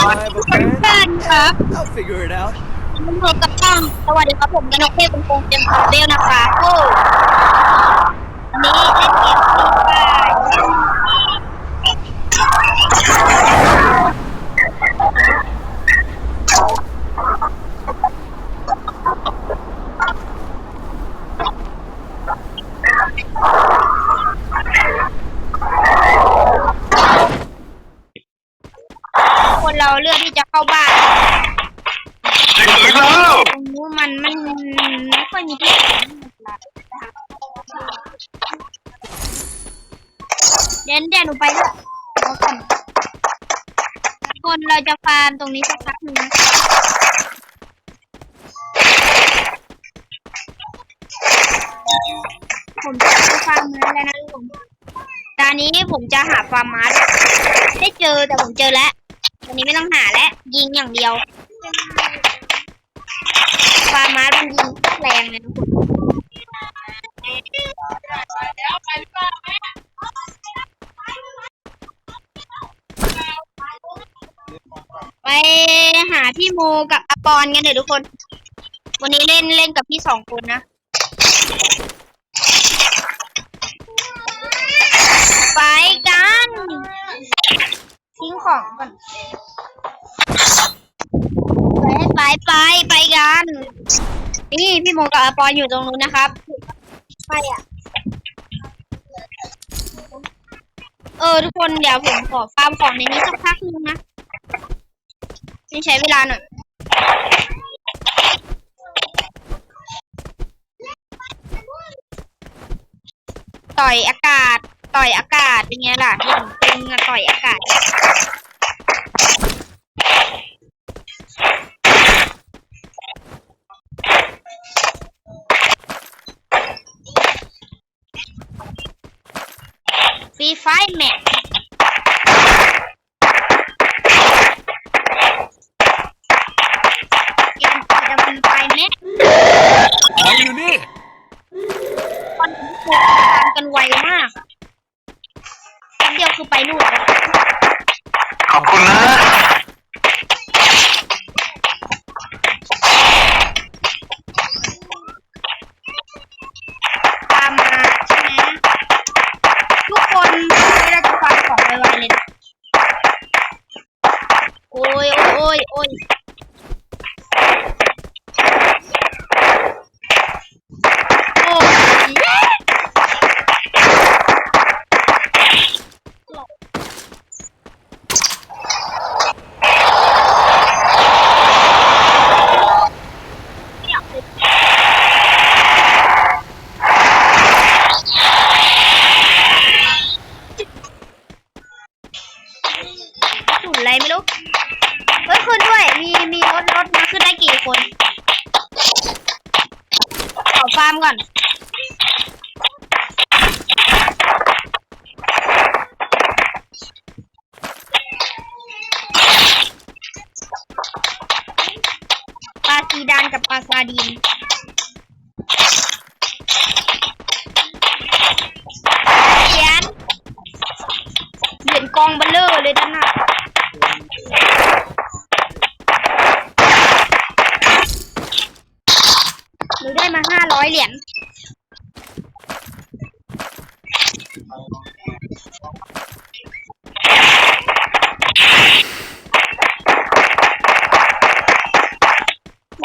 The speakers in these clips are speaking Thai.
have a plan. บ้านครับ I'll figure it out. คุณผมพบกับช่องสวัสดีครับผมกนกเทพเป็นคงเต็มของเบลนะคะโอ้วันนี้เล่นเกมฟรีไฟร์คนเราเลือกที่จะเข้าบ้าน ถึงแล้ว ตรงนู้นมันมัน ไม่ค่อยมีที่เดี๋ยเดี๋ยวหนูไปด้วยคนเราจะฟาร์มตรงนี้สักพักหนึ่งนะผมจะไปฟาร์มมาแล้วนะทุกคนตอนนี้ผมจะหาฟาร์มมาด้วยได้เจอแต่ผมเจอแล้วตอนนี้ไม่ต้องหาแล้วยิงอย่างเดียว ฟาร์มามันยิงแรงเลยทุกคนไปหาพี่โมกับอปอนกันเดี๋ยวทุกคน วันนี้เล่นเล่นกับพี่สองคนนะ ไปกันทิ้งของก่อน ไปไปไปไปกัน นี่พี่โมกับอาปอนอยู่ตรงนู้นนะครับไปอะ เออ ทุกคนเดี๋ยวผมขอฟาร์มของในนี้สักพักนึงนะนี่ใช้เวลาหน่อยต่อยอากาศ ต่อยอากาศเป็นไงล่ะอย่างตึงอะต่อยอากาศ ฟรีไฟแม็กเกมจะฟรีไฟแม็กของอยู่นี่คอนโทรลตามกันไวมากแป๊บเดียวคือไปนู่นแล้ว ยโอ้ยโอ้ยโอ้ยไม่อยากเป็นอะไรไม่รู้ เฮ้ยขึ้นด้วย มีมีรถรถมาขึ้นได้กี่คนขอฟาร์มก่อนปลาซีดานกับปลาซาดีนเหรียญเหรียญกองเบลเลอร์เลยด้านหน้า นูได้มาห้าร้อยเหรียญ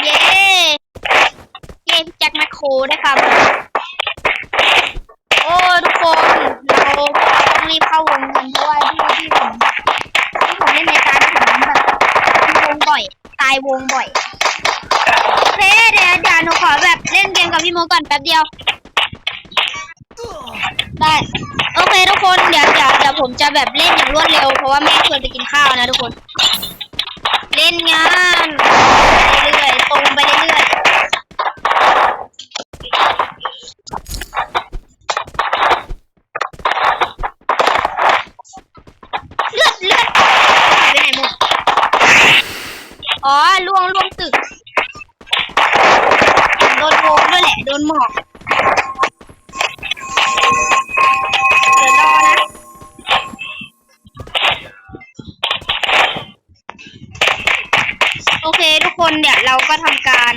เย้เย้พี่แจ็คแมคโครได้ครับ โอ้ทุกคน เราต้องรีบเข้าวงกันเพราะว่าที่ที่ผมที่ผมเล่นในการผมแบบวงบ่อย ตายวงบ่อย โอเคเดี๋ยวเดี๋ยวหนูขอแบบ ล่นเกมกับพี่โมก่อนแป๊บเดียว ได้ โอเคทุกคนเดี๋ยวเดี๋ยวเดี๋ยวผมจะแบบเล่นอย่างรวดเร็ว เพราะว่าแม่ชวนไปกินข้าวนะทุกคน เล่นงานไปเรื่อยๆตรงไปเรื่อยๆเลือดเลือดหายไปไหนหมดอ๋อล่วงล่วงตึก โดนโกงด้วยแหละ โดนหมอกเดี๋ยวรอนะโอเคทุกคนเดี๋ยวเราก็ทำการ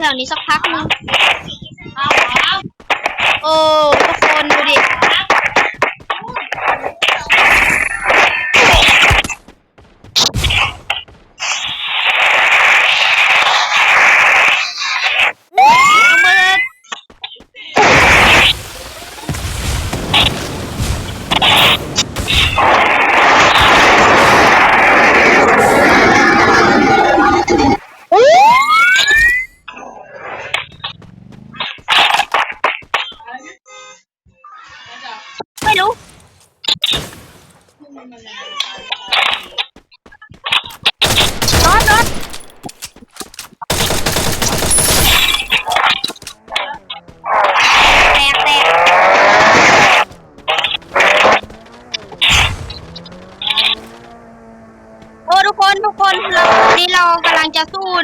แถวๆนี้สักพักนึงโอ้ทุกคนดูดิ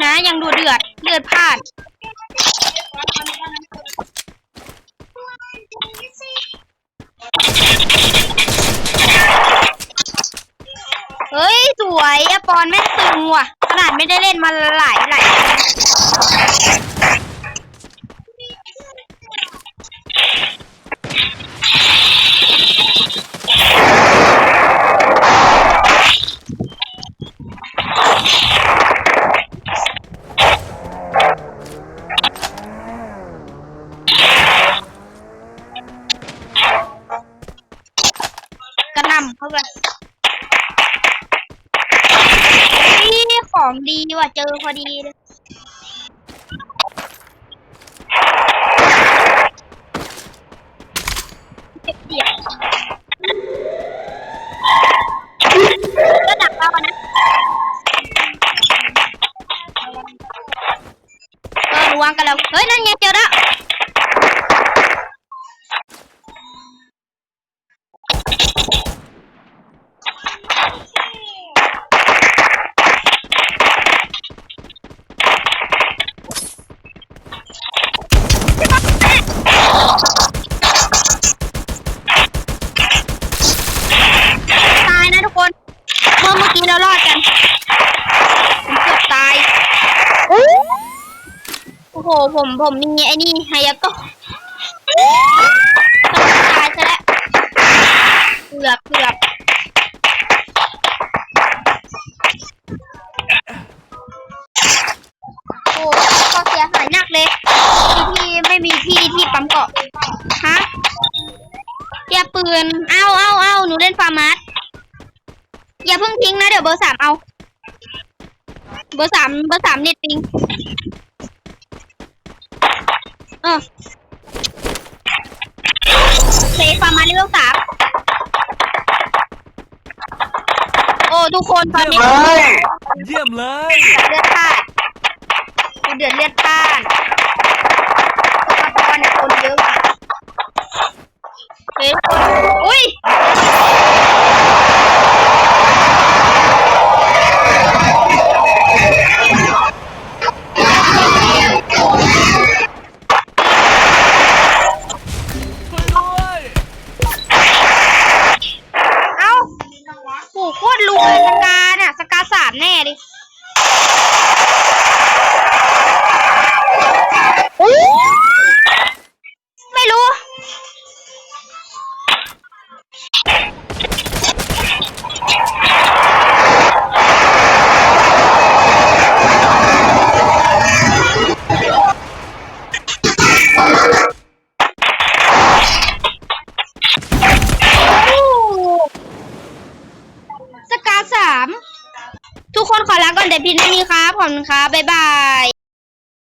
นะยังดูเดือดเลือดพลาด เฮ้ย สวยอะปอนแม่งตึงว่ะ ขนาดไม่ได้เล่นมาหลายหลาย ระนำเข้าไปนี่ของดีว่ะเจอพอดีเลยเปียงก็ดักเราอะนะเออระวังกันแล้ว เฮ้ย นั่นไงเจอแล้ว หผมผมมีไอ้นี่ไฮยาโตะต้องตายซะแล้วเกือบเกือบโอ้ก็เสียหายหนักเลยที่ไม่มีที่ที่ปั๊มเกาะฮะอย่าปืนเอาเอาเอาหนูเล่นฟาร์มัสอย่าเพิ่งทิ้งนะเดี๋ยวเบอร์สามเอา เบอร์สามเบอร์สามเน็ตปิง ออเซฟฟาร์มัสเลเวลสามโอ้ทุกคนตอนนี้เลยเยี่ยมเลยเลือดพลาดกูเดือดเลือดพลาดสกอร์เนี่ยคนเยอะว่ะเฮ้ยคนาสามแน่ดิไม่ พียงเท่านี้ครับ ขอบคุณครับ บ๊ายบาย